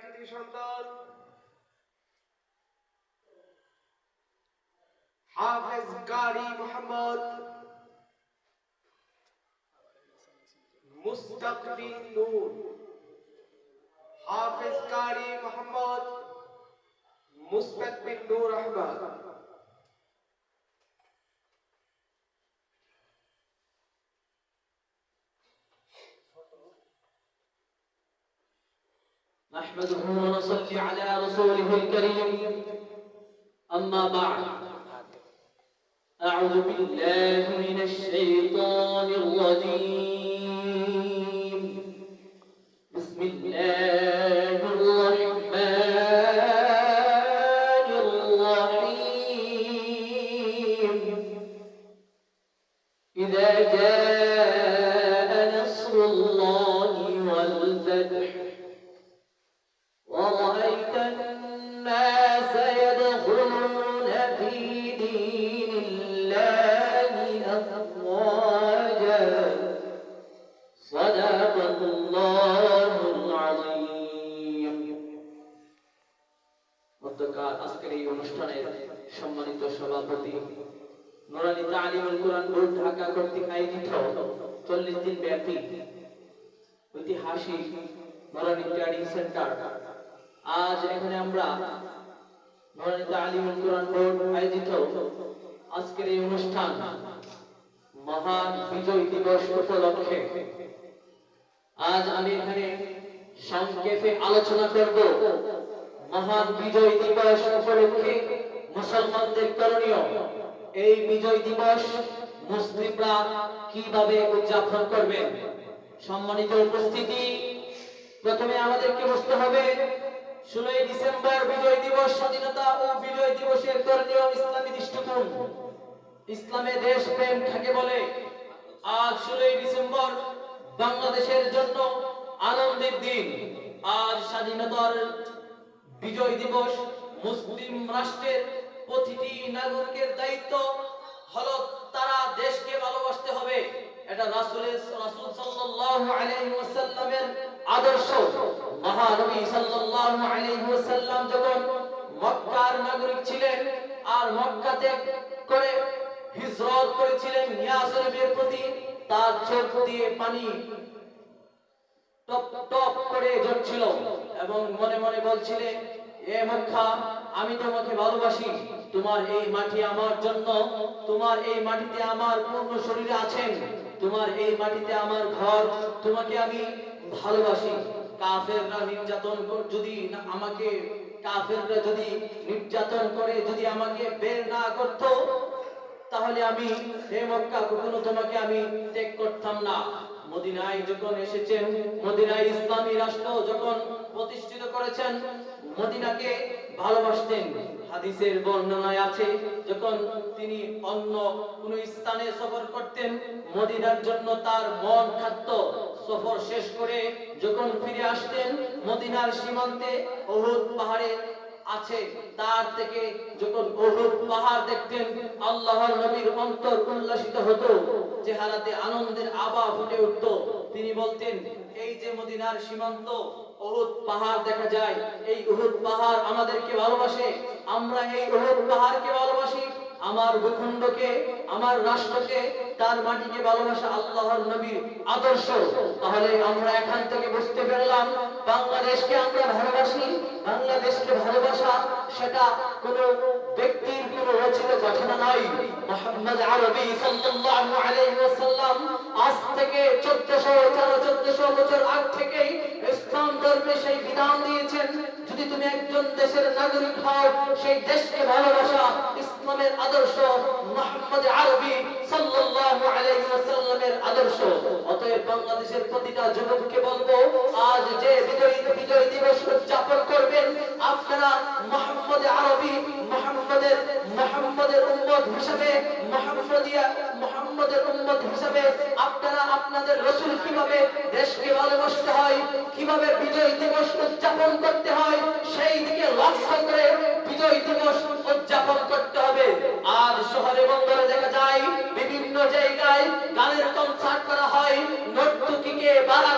কৃতি সন্তান। হাফেজ কারি মোহাম্মদ মুস্তাকবির নূর। হাফেজ কারি মোহাম্মদ মুস্তাকবির নূর আহমদ। نحمده ونصلي على رسوله الكريم. أما بعد أعوذ بالله من الشيطان الرجيم. بسم الله الرحمن الرحيم. إذا جاء আজকের এই অনুষ্ঠানের সম্মানিত সভাপতি নুরানি তালিমুল কোরআন বোর্ড, ঢাকা কর্তৃক আয়োজিত চল্লিশ দিন ব্যাপী ঐতিহাসিক নুরানি ট্রেনিং সেন্টার। আজ এখানে আমরা নুরানি তালিমুল কোরআন বোর্ড আয়োজিত আজকের এই অনুষ্ঠান মহান বিজয় দিবস উপলক্ষে। আজ আমি এখানে সংক্ষেপে আলোচনা করব। মহান বিজয় দিবস উপলক্ষে মুসলমানদের করণীয়। এই বিজয় দিবস মুসলিমরা কীভাবে উদযাপন করবেন সম্মানিত উপস্থিতি, প্রথমে আমাদেরকে বুঝতে হবে। ষোলোই ডিসেম্বর বিজয় দিবস, স্বাধীনতা ও বিজয় দিবসের করণীয় ইসলামী দৃষ্টিকোণ। ইসলামে দেশ প্রেম থাকে বলে? আজ ষোলোই ডিসেম্বর বাংলাদেশের জন্য আনন্দের দিন। আজ স্বাধীনতার বিজয় দিবস মুসলিম রাষ্ট্রের প্রতিটি নাগরিকের দায়িত্ব হলো তারা দেশকে ভালোবাসতে হবে। এটা রাসূলের, রাসূল সাল্লাল্লাহু আলাইহি ওয়াসাল্লামের আদর্শ। মহানবী সাল্লাল্লাহু আলাইহি ওয়াসাল্লাম যখন মক্কার নাগরিক ছিলেন আর মক্কাতে করে হিজরত করেছিলেন ইয়াসরিবের প্রতি তার চোখ দিয়ে পানি টপ টপ করে ঝরছিল এবং মনে মনে বলছিলেন এ মক্কা, আমি তোমাকে ভালোবাসি। তোমার এই মাটি আমার জন্য, তোমার এই মাটিতে আমার পূর্ণ শরীরে আছেন, তোমার এই মাটিতে আমার ঘর, তোমাকে আমি ভালোবাসি। কাফেররা নির্যাতন যদি আমাকে, কাফেররা যদি নির্যাতন করে, যদি আমাকে বের না করতো তাহলে আমি হে মক্কা কখনো তোমাকে আমি ত্যাগ করতাম না। মদিনায় যখন এসেছেন, মদিনায় ইসলামী রাষ্ট্র যখন প্রতিষ্ঠিত করেছেন, মদিনাকে ভালোবাসতেন। হাদিসের বর্ণনায় আছে, যখন তিনি অন্য কোন স্থানে সফর করতেন, মদিনার জন্য তার মন খাদ্য সফর শেষ করে যখন ফিরে আসতেন, মদিনার সীমান্তে অহুদ পাহাড়ে আছে, তার থেকে যখন অহুদ পাহাড় দেখতেন, আল্লাহর নবীর অন্তর উল্লাসিত হতো, চেহারাতে আনন্দের আভা ফুটে উঠত। তিনি বলতেন, এই যে মদিনার সীমান্ত, অহুদ পাহাড় দেখা যায়, এই উহুদ পাহাড় আমাদেরকে ভালোবাসে, আমরা এই উহুদ পাহাড়কে ভালোবাসি, আমার ভূখণ্ডকে, আমার রাষ্ট্রকে, তার মাটিকে ভালোবাসা আল্লাহর নবীর আদর্শ। তাহলে আমরা এখান থেকে বুঝতে পারলাম বাংলাদেশকে আমরা ভালোবাসি, বাংলাদেশকে ভালোবাসা সেটা কোনো ব্যক্তির কোনো রচিত ঘটনা নয়। মোহাম্মদ আরবি সাল্লাল্লাহু আলাইহি ওয়াসাল্লাম আজ থেকে 1400 1400 বছর আগ থেকেই ইসলাম ধর্মে সেই বিধান দিয়েছেন, যদি তুমি একজন দেশের নাগরিক হও, সেই দেশকে ভালোবাসা ইসলামের আদর্শ মোহাম্মদ আরবি সাল্লাল্লাহু আলাইহি ওয়াসাল্লামের আদর্শ। অতএব বাংলাদেশের প্রতিটা যুবককে বলব বিজয় দিবস উদযাপন করবেন আপনারা মোহাম্মদ আরবি, মোহাম্মদের মোহাম্মদের উম্মত হিসেবে, মোহাম্মদিয়া, মোহাম্মদের উম্মত হিসেবে আপনারা আপনাদের রসুল কীভাবে দেশকে ভালোবাসতে হয়, কীভাবে বিজয় দিবস উদযাপন করতে হয়, সেই দিকে লক্ষ্য করে বিজয় দিবস উদযাপন করতে হবে। আজ শহরে বন্দরে দেখা যায়, বিভিন্ন জায়গায় গানের কনসার্ট করা হয়, নর্তকীকে বাড়া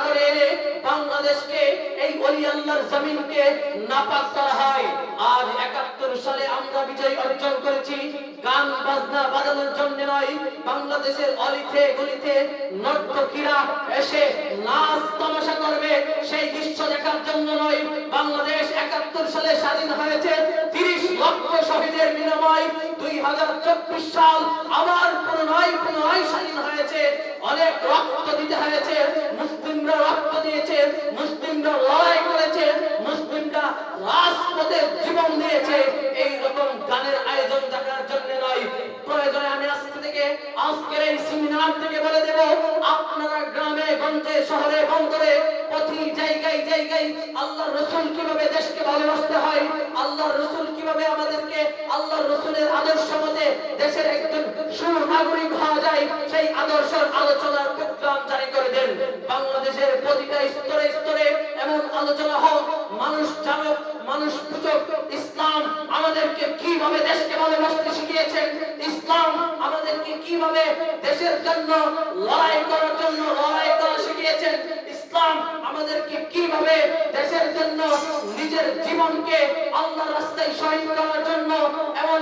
বাংলাদেশকে এই অলি আল্লাহর জমিনকে নাপাক করা হয়। আজ একাত্তর সালে আমরা বিজয় অর্জন করেছি। গান, বাজনা বাজানোর জন্য নয়, বাংলাদেশের অলিতে গলিতে নর্তকীরা এসে নাচ তামাশা করবে। সেই দৃশ্য দেখার জন্য নয়, বাংলাদেশ একাত্তর সালে স্বাধীন হয়েছে। তিরিশ লক্ষ শহীদের বিনিময়। দুই হাজার চব্বিশ সাল আবার পুনরায় পুনরায় স্বাধীন হয়েছে। অনেক রক্ত দিতে হয়েছে, মুসলিমরা রক্ত দিয়েছে, মুসলিমরা লড়াই করেছে, মুসলিমরা রাজপথে জীবন দিয়েছে। এই রকম গানের আয়োজন দেখার জন্য নয়, প্রয়োজনে আমি আজকে থেকে, আজকের এই সেমিনার থেকে বলে দেব, আপনারা গ্রামে, গঞ্জে, শহরে, বন্দরে, প্রতি জায়গায় জায়গায় আল্লাহ রসুল কীভাবে দেশকে ভালোবাসতে হয় আল্লাহ রসুল কীভাবে আমাদেরকে আল্লাহ রসুলের আদর্শ মতে দেশের একজন সুনাগরিক হওয়া যায়, সেই আদর্শের আলোচনার প্রোগ্রাম জারি করে দেন। বাংলাদেশের প্রতিটা স্তরে স্তরে এমন আলোচনা হোক, মানুষ জানুক, মানুষ বুঝুক, ইসলাম আমাদেরকে কীভাবে দেশকে ভালোবাসতে শিখিয়েছেন ইসলাম আমাদেরকে কীভাবে দেশের জন্য লড়াই করার জন্য লড়াই করা শিখিয়েছেন ইসলাম আমাদেরকে কীভাবে দেশের জন্য নিজের জীবনকে আল্লাহর রাস্তায় শহীদ করার জন্য এমন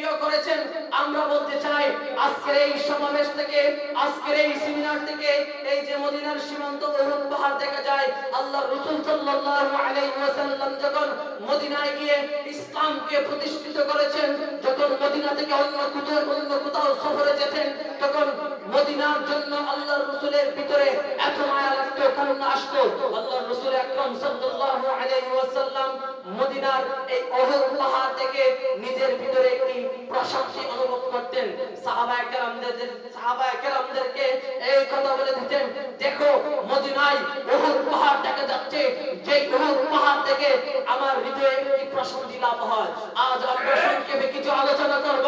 ইয়ে করেছেন। আমরা বলতে চাই, আজকের এই সমাবেশ থেকে, আজকের এই সেমিনার থেকে, এই যে মদিনার সীমান্ত উহুদ পাহাড় দেখা যায় আল্লাহ রাসূল সাল্লাল্লাহু আলাইহি ওয়াসাল্লাম যখন মদিনায় গিয়ে ইসলামকে প্রতিষ্ঠিত করেছেন, যখন মদিনা থেকে অন্য কোথাও অন্য কোথাও সফরে যেতেন, তখন মদিনার জন্য আল্লাহর রাসূলের ভিতরে এত মায়া লাগতো কারণ আসতো। আল্লাহর রাসূল আকরাম সাল্লাল্লাহু আলাইহি ওয়াসাল্লাম মদিনার এই অহুদ পাহাড় থেকে নিজের ভিতরে একটি প্রশান্তি অনুভব করতেন। সাহাবায় কেরামদের সাহাবায় কেরামদেরকে এই কথা বলে দিতেন, দেখো, মদিনায় উহুদ পাহাড় দেখা যাচ্ছে। যে উহুদ পাহাড় থেকে আমার হৃদয়ে একটি প্রশান্তি লাভ হয়। আজ আমরা সংক্ষেপে কিছু আলোচনা করব।